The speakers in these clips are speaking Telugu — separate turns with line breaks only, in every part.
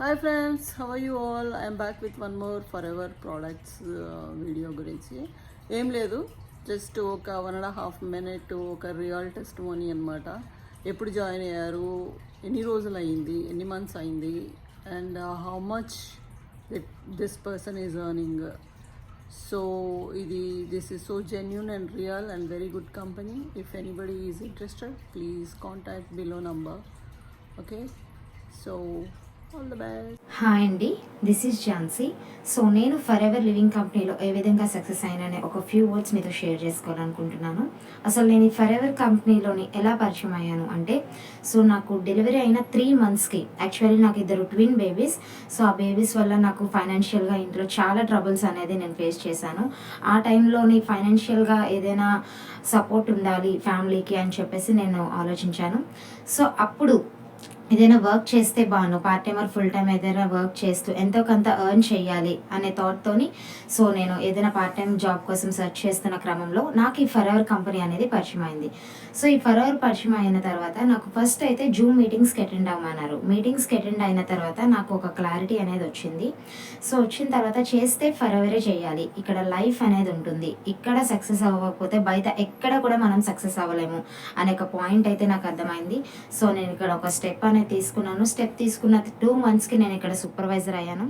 Hi friends how you all I'm back with one more forever products video గురించి. ఏం లేదు జస్ట్ ఒక వన్ అండ్ హాఫ్ మినిట్ ఒక రియల్ టెస్ట్ మనీ అనమాట ఎప్పుడు జాయిన్ అయ్యారు? ఎన్ని రోజులు అయింది? ఎన్ని మంత్స్ అయింది? And how much this person is earning so ఇది this is so genuine and real and very good company if anybody is interested please contact below number okay so
hi అండి దిస్ ఈజ్ ఝాన్సీ సో నేను ఫర్ ఎవర్ లివింగ్ కంపెనీలో ఏ విధంగా సక్సెస్ అయిననే ఒక ఫ్యూ వర్డ్స్ మీతో షేర్ చేసుకోవాలనుకుంటున్నాను. అసలు నేను ఈ ఫర్ ఎవర్ కంపెనీలోని ఎలా పరిచయం అయ్యాను అంటే సో నాకు డెలివరీ అయిన త్రీ మంత్స్కి యాక్చువల్లీ నాకు ఇద్దరు ట్విన్ బేబీస్ సో ఆ బేబీస్ వల్ల నాకు ఫైనాన్షియల్గా ఇంట్లో చాలా ట్రబుల్స్ అనేది నేను ఫేస్ చేశాను. ఆ టైంలోని ఫైనాన్షియల్గా ఏదైనా సపోర్ట్ ఉండాలి ఫ్యామిలీకి అని చెప్పేసి నేను ఆలోచించాను. సో అప్పుడు ఏదైనా వర్క్ చేస్తే Banu part time or full time ఏదైనా వర్క్ చేస్తూ ఎంతో కొంత ఎర్న్ చేయాలి అనే థాట్తోని సో నేను ఏదైనా పార్ట్ టైం జాబ్ కోసం సెర్చ్ చేస్తున్న క్రమంలో నాకు ఈ ఫరవర్ కంపెనీ అనేది పరిచయం అయింది. సో ఈ ఫరవర్ పరిచయం అయిన తర్వాత నాకు ఫస్ట్ అయితే జూమ్ మీటింగ్స్కి అటెండ్ అవ్వమన్నారు. మీటింగ్స్కి అటెండ్ అయిన తర్వాత నాకు ఒక క్లారిటీ అనేది వచ్చింది. సో వచ్చిన తర్వాత చేస్తే ఫరవరే చేయాలి. ఇక్కడ లైఫ్ అనేది ఉంటుంది. ఇక్కడ సక్సెస్ అవ్వకపోతే బయట ఎక్కడ కూడా మనం సక్సెస్ అవ్వలేము అనే ఒక పాయింట్ అయితే నాకు అర్థమైంది. సో నేను ఇక్కడ ఒక స్టెప్ అనేది తీసుకున్నాను. స్టెప్ తీసుకున్న టూ మంత్స్కి నేను ఇక్కడ సూపర్వైజర్ అయ్యాను.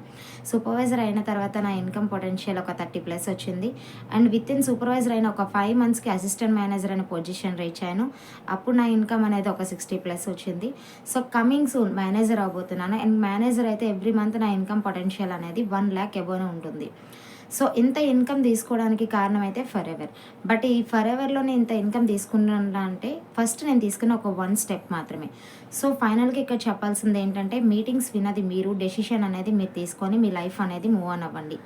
సూపర్వైజర్ అయిన తర్వాత నా ఇన్కమ్ పొటెన్షియల్ ఒక థర్టీ ప్లస్ వచ్చింది. అండ్ విత్ ఇన్ సూపర్వైజర్ అయిన ఒక ఫైవ్ మంత్స్కి అసిస్టెంట్ మేనేజర్ అనే పొజిషన్ రీచ్ అయ్యాను. అప్పుడు నా ఇన్కమ్ అనేది ఒక సిక్స్టీ ప్లస్ వచ్చింది. సో కమింగ్ సూన్ మేనేజర్ అవబోతున్నాను అండ్ మేనేజర్ అయితే ఎవ్రీ మంత్ నా ఇన్కమ్ పొటెన్షియల్ అనేది వన్ ల్యాక్ ఎబోనే ఉంటుంది. సో ఇంత ఇన్కమ్ తీసుకోవడానికి కారణం అయితే ఫర్ ఎవర్ బట్ ఈ ఫర్ ఎవర్లోనే ఇంత ఇన్కమ్ తీసుకున్నా అంటే ఫస్ట్ నేను తీసుకున్న ఒక వన్ స్టెప్ మాత్రమే. సో ఫైనల్గా ఇక్కడ చెప్పాల్సింది ఏంటంటే మీటింగ్స్ విన్నది మీరు డెసిషన్ అనేది మీరు తీసుకొని మీ లైఫ్ అనేది మూవ్ ఆన్ అవ్వండి.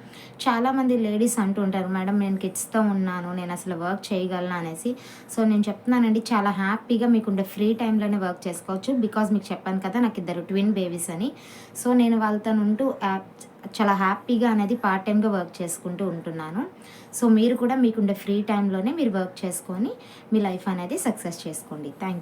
చాలామంది లేడీస్ అంటుంటారు మేడం నేను కిడ్స్తో ఉన్నాను నేను అసలు వర్క్ చేయగలను? అనేసి. సో నేను చెప్తున్నానండి చాలా హ్యాపీగా మీకుండే ఫ్రీ టైంలోనే వర్క్ చేసుకోవచ్చు. బికాజ్ మీకు చెప్పాను కదా నాకు ఇద్దరు ట్విన్ బేబీస్ అని. సో నేను వాళ్ళతో ఉంటూ యాప్ చాలా హ్యాపీగా అనేది పార్ట్ టైంగా వర్క్ చేసుకుంటూ ఉంటున్నాను. సో మీరు కూడా మీకుండే ఫ్రీ టైంలోనే మీరు వర్క్ చేసుకొని మీ లైఫ్ అనేది సక్సెస్ చేసుకోండి. Thank you